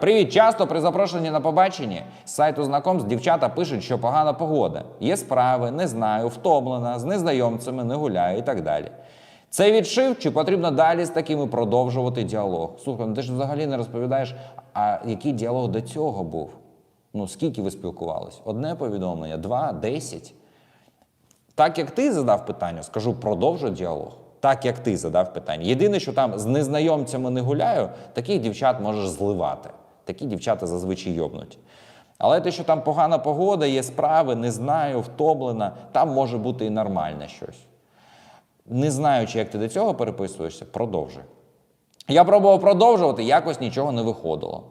Привіт! Часто при запрошенні на побаченні з сайту знакомств дівчата пишуть, що погана погода. Є справи, не знаю, втомлена, з незнайомцями, не гуляю і так далі. Це відшив, чи потрібно далі з такими продовжувати діалог? Слухай, ну ти ж взагалі не розповідаєш, а який діалог до цього був? Ну скільки ви спілкувались? Одне повідомлення, два, десять. Так як ти задав питання, скажу, продовжу діалог. Так як ти задав питання. Єдине, що там з незнайомцями не гуляю, таких дівчат можеш зливати. Такі дівчата зазвичай йобнуть. Але те, що там погана погода, є справи, не знаю, втомлена, там може бути і нормальне щось. Не знаючи, як ти до цього переписуєшся, продовжуй. Я пробував продовжувати, якось нічого не виходило.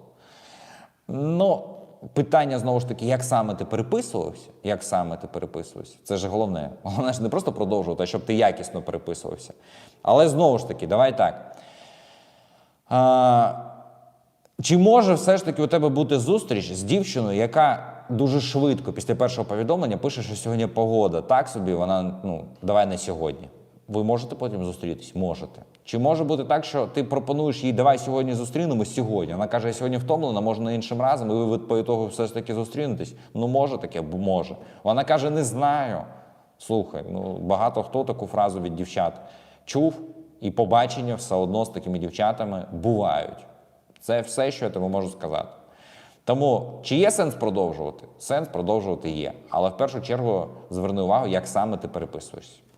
Ну, питання знову ж таки, як саме ти переписувався? Як саме ти переписувався? Це ж головне. Головне ж не просто продовжувати, а щоб ти якісно переписувався. Але знову ж таки, давай так. А, чи може все ж таки у тебе бути зустріч з дівчиною, яка дуже швидко після першого повідомлення пише, що сьогодні погода так собі, вона ну давай не сьогодні. Ви можете потім зустрітись? Можете. Чи може бути так, що ти пропонуєш їй давай сьогодні зустрінемось сьогодні? Вона каже, я сьогодні втомлена, можна іншим разом, і ви по ітогу все ж таки зустрінетесь? Ну може таке, може. Вона каже, не знаю. Слухай, ну багато хто таку фразу від дівчат чув, і побачення все одно з такими дівчатами бувають. Це все, що я тобі можу сказати. Тому чи є сенс продовжувати? Сенс продовжувати є. Але в першу чергу зверни увагу, як саме ти переписуєшся.